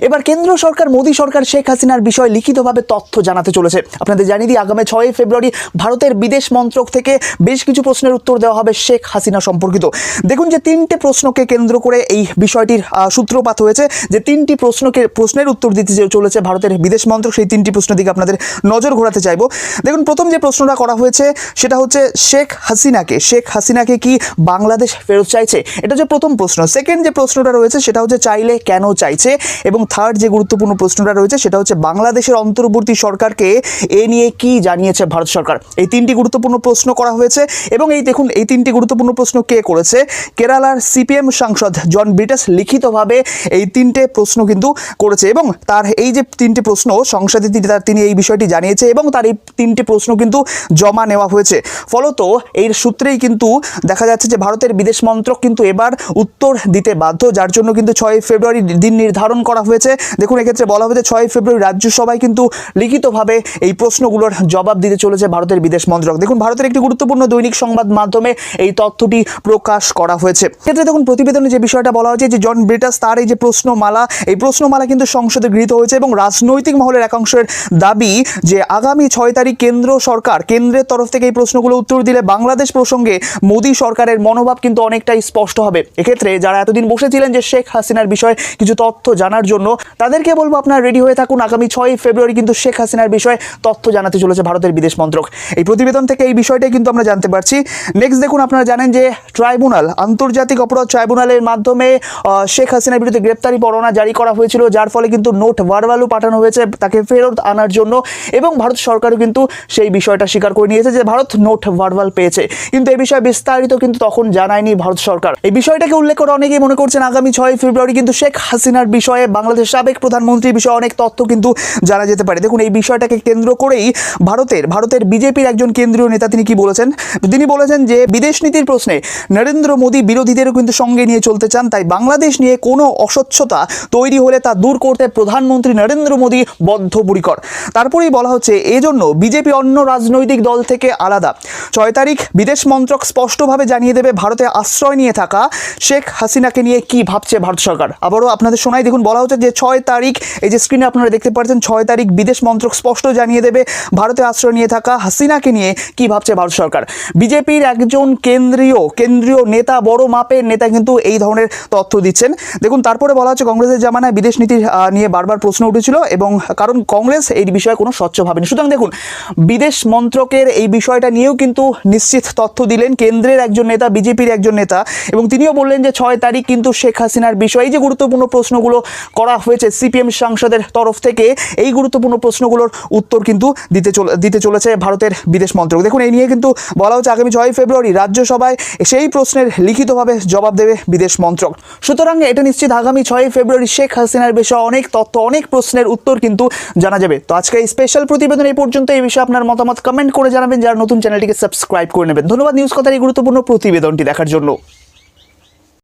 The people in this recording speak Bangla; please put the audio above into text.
এবার কেন্দ্র সরকার, মোদী সরকার, শেখ হাসিনার বিষয়ে লিখিতভাবে তথ্য জানাতে চলেছে। আপনাদের জানিয়ে দিই, আগামী ছয় ফেব্রুয়ারি ভারতের বিদেশ মন্ত্রক থেকে বেশ কিছু প্রশ্নের উত্তর দেওয়া হবে শেখ হাসিনা সম্পর্কিত। দেখুন যে তিনটে প্রশ্নকে কেন্দ্র করে এই বিষয়টির সূত্রপাত হয়েছে। যে তিনটি প্রশ্নকে, প্রশ্নের উত্তর দিতে যে চলেছে ভারতের বিদেশ মন্ত্রক, সেই তিনটি প্রশ্নের দিকে আপনাদের নজর ঘোরাতে চাইব। দেখুন, প্রথম যে প্রশ্নটা করা হয়েছে, সেটা হচ্ছে শেখ হাসিনাকে শেখ হাসিনাকে কি বাংলাদেশ ফেরত চাইছে? এটা হচ্ছে প্রথম প্রশ্ন। সেকেন্ড যে প্রশ্নটা রয়েছে, সেটা হচ্ছে চাইলে কেন চাইছে? এবং থার্ড যে গুরুত্বপূর্ণ প্রশ্নটা রয়েছে সেটা হচ্ছে বাংলাদেশের অন্তর্বর্তী সরকারকে এ নিয়ে কি জানিয়েছে ভারত সরকার? এই তিনটি গুরুত্বপূর্ণ প্রশ্ন করা হয়েছে এবং এই দেখুন, এই তিনটি গুরুত্বপূর্ণ প্রশ্ন কে করেছে? কেরালার সিপিএম সাংসদ জন ব্রিটাস লিখিতভাবে এই তিনটে প্রশ্ন কিন্তু করেছে এবং তার এই যে তিনটি প্রশ্ন, সংসদে তিনি তার, তিনি এই বিষয়টি জানিয়েছে এবং তার এই তিনটি প্রশ্ন কিন্তু জমা নেওয়া হয়েছে। ফলত এই সূত্রেই কিন্তু দেখা যাচ্ছে যে ভারতের বিদেশ মন্ত্রক কিন্তু এবার উত্তর দিতে বাধ্য, যার জন্য কিন্তু ছয় ফেব্রুয়ারি দিন নির্ধারণ করা হয়েছে। দেখুন, এক্ষেত্রে বলা হয়েছে ছয় ফেব্রুয়ারি রাজ্যসভায় কিন্তু লিখিতভাবে এই প্রশ্নগুলোর জবাব দিতে চলেছে ভারতের বিদেশ মন্ত্রক। দেখুন, ভারতের একটি গুরুত্বপূর্ণ দৈনিক সংবাদ মাধ্যমে এই তথ্যটি প্রকাশ করা হয়েছে। ক্ষেত্রে দেখুন, প্রতিবেদনে যে বিষয়টা বলা হয়েছে যে জন ব্রিটাস তার এই যে প্রশ্নমালা, এই প্রশ্নমালা কিন্তু সংসদে গৃহীত হয়েছে এবং রাজনৈতিক মহলের একাংশের দাবি যে আগামী ছয় তারিখ কেন্দ্র সরকার, কেন্দ্রের তরফ থেকে এই প্রশ্নগুলো উত্তর দিলে বাংলাদেশ প্রসঙ্গে মোদী সরকারের মনোভাব কিন্তু অনেকটাই স্পষ্ট হবে। এক্ষেত্রে যারা এতদিন বসেছিলেন যে শেখ হাসিনার বিষয়ে কিছু তথ্য জানার জন্য তাদেরকে বলব আপনারা রেডি হয়ে থাকুন। আগামী ছয় ফেব্রুয়ারি কিন্তু শেখ হাসিনার বিষয়ে তথ্য জানাতে চলেছে ভারতের বিদেশ মন্ত্রক। এই প্রতিবেদন থেকে এই বিষয়টাই কিন্তু আমরা জানতে পারছি। নেক্সট দেখুন, আপনারা জানেন যে ট্রাইব্যুনাল, আন্তর্জাতিক অপরাধ ট্রাইব্যুনালের মাধ্যমে শেখ হাসিনার বিরুদ্ধে গ্রেপ্তারি পরোয়ানা জারি করা হয়েছিল, যার ফলে কিন্তু নোট ভারভালু পাঠানো হয়েছে তাকে ফেরত আনার জন্য এবং ভারত সরকারও কিন্তু সেই বিষয়টা স্বীকার করে নিয়েছে যে ভারত নোট ভারভাল পেয়েছে। কিন্তু এই বিষয়ে বিস্তারিত কিন্তু তখন জানায়নি ভারত সরকার। এই বিষয়টাকে উল্লেখ করে অনেকেই মনে করছেন আগামী ছয় ফেব্রুয়ারি কিন্তু শেখ হাসিনার বিষয়ে বাংলাদেশ সাবেক প্রধানমন্ত্রীর বিষয়ে অনেক তথ্য কিন্তু জানা যেতে পারে। দেখুন, এই বিষয়টাকে কেন্দ্র করেই ভারতের ভারতের বিজেপির একজন কেন্দ্রীয় নেতা তিনি কি বলেছেন? তিনি বলেছেন যে, বিদেশ নীতির প্রশ্নে নরেন্দ্র মোদী বিরোধীদেরও কিন্তু সঙ্গে নিয়ে চলতে চান, তাই বাংলাদেশ নিয়ে কোনো অস্বচ্ছতা তৈরি হলে তা দূর করতে প্রধানমন্ত্রী নরেন্দ্র মোদী বদ্ধপরিকর। তারপরেই বলা হচ্ছে, এজন্য বিজেপি অন্য রাজনৈতিক দল থেকে আলাদা। ছয় তারিখ বিদেশ মন্ত্রক স্পষ্টভাবে জানিয়ে দেবে ভারতে আশ্রয় নিয়ে থাকা শেখ হাসিনাকে নিয়ে কি ভাবছে ভারত সরকার। আবারও আপনাদের শোনাই, দেখুন, বলা হচ্ছে যে ছয় তারিখ, এই যে স্ক্রিনে আপনারা দেখতে পাচ্ছেন ছয় তারিখ বিদেশ মন্ত্রক স্পষ্ট জানিয়ে দেবে, ভারতে আশ্রয় নিয়ে থাকা হাসিনাকে নিয়ে কি ভাবছে ভারত সরকার। বিজেপির একজন কেন্দ্রীয় কেন্দ্রীয় নেতা বড় মাপের নেতা কিন্তু এই ধরনের তথ্য দিচ্ছেন। দেখুন, তারপরে বলা হচ্ছে কংগ্রেসের জামানায় বিদেশ নীতি নিয়ে বারবার প্রশ্ন উঠেছিল এবং কারণ কংগ্রেস এই বিষয়ে কোনো স্বচ্ছ ভাবেনি। সুতরাং দেখুন, বিদেশ মন্ত্রকের এই বিষয়টা নিয়েও কিন্তু নিশ্চিত তথ্য দিলেন কেন্দ্রের একজন নেতা, বিজেপির একজন নেতা এবং তিনিও বললেন যে ছয় তারিখ কিন্তু শেখ হাসিনার বিষয়ে। এই যে গুরুত্বপূর্ণ প্রশ্নগুলো করা হয়েছে সিপিএম সাংসদের তরফ থেকে। এই গুরুত্বপূর্ণ প্রশ্নগুলোর উত্তর কিন্তু দিতে দিতে চলেছে ভারতের বিদেশ মন্ত্রক। দেখুন, এই নিয়ে কিন্তু বলা হচ্ছে আগামী ছয় ফেব্রুয়ারি রাজ্যসভায় সেই প্রশ্নের লিখিতভাবে জবাব দেবে বিদেশ মন্ত্রক। সুতরাং এটা নিশ্চিত আগামী ছয় ফেব্রুয়ারি শেখ হাসিনার বিষয়ে অনেক তথ্য, অনেক প্রশ্নের উত্তর কিন্তু জানা যাবে। তো আজকে এই স্পেশাল প্রতিবেদন এই পর্যন্ত। এই বিষয়ে আপনার মতামত কমেন্ট করে জানাবেন। যারা নতুন চ্যানেলটিকে সাবস্ক্রাইব করে নেবেন। ধন্যবাদ নিউজ কথার এই গুরুত্বপূর্ণ প্রতিবেদনটি দেখার জন্য।